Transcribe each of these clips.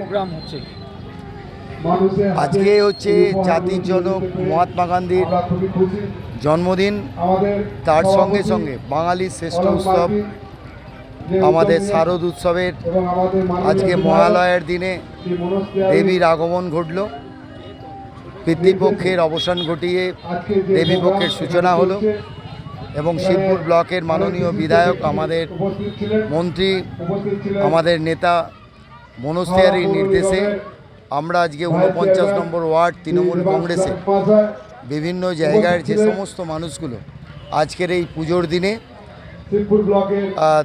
Programme হচ্ছে। আজকে হচ্ছে জাতির জনক মহাত্মা গান্ধীর জন্মদিন তার সঙ্গে সঙ্গে বাঙালির শ্রেষ্ঠ উৎসব আমাদের শারদ উৎসবের আজকে মহালয়ের দিনে দেবীর আগমন ঘটল। পিতৃপক্ষের অবসান ঘটিয়ে দেবীপক্ষের সূচনা হলো এবং শিবপুর ব্লকের মাননীয় বিধায়ক আমাদের মন্ত্রী আমাদের নেতা মনোজ তিওয়ারির নির্দেশে আমরা আজকে ঊনপঞ্চাশ নম্বর ওয়ার্ড তৃণমূল কংগ্রেসে বিভিন্ন জায়গার যে সমস্ত মানুষগুলো আজকের এই পুজোর দিনে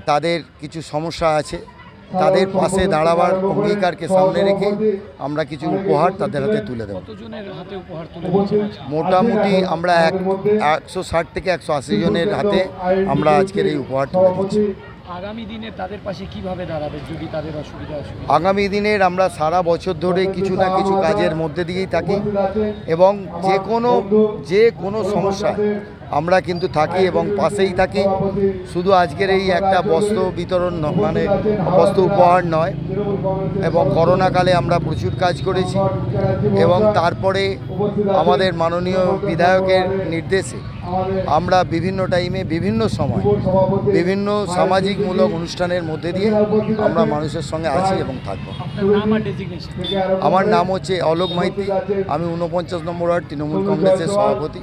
তাদের কিছু সমস্যা আছে তাদের পাশে দাঁড়াবার অঙ্গীকারকে সামনে রেখে আমরা কিছু উপহার তাদের হাতে তুলে দেব? মোটামুটি আমরা এক একশো ষাট থেকে একশো আশি জনের হাতে আমরা আজকের এই উপহার তুলে দিচ্ছি। আগামী দিনে তাদের পাশে কীভাবে দাঁড়াবে যদি তাদের অসুবিধা আগামী দিনের আমরা সারা বছর ধরে কিছু না কিছু কাজের মধ্যে দিয়েই থাকি এবং যে কোনো যে কোনো সমস্যায় আমরা কিন্তু থাকি এবং পাশেই থাকি। শুধু আজকের এই একটা বস্ত্র বিতরণ মানে বস্ত্র উপহার নয় এবং করোনাকালে আমরা প্রচুর কাজ করেছি এবং তারপরে আমাদের মাননীয় বিধায়কের নির্দেশে আমরা বিভিন্ন টাইমে বিভিন্ন সময় বিভিন্ন সামাজিকমূলক অনুষ্ঠানের মধ্যে দিয়ে আমরা মানুষের সঙ্গে আছি এবং থাকব। আমার নাম হচ্ছে অলোক মাইতি, আমি ঊনপঞ্চাশ নম্বর ওয়ার্ড তৃণমূল কংগ্রেসের সভাপতি।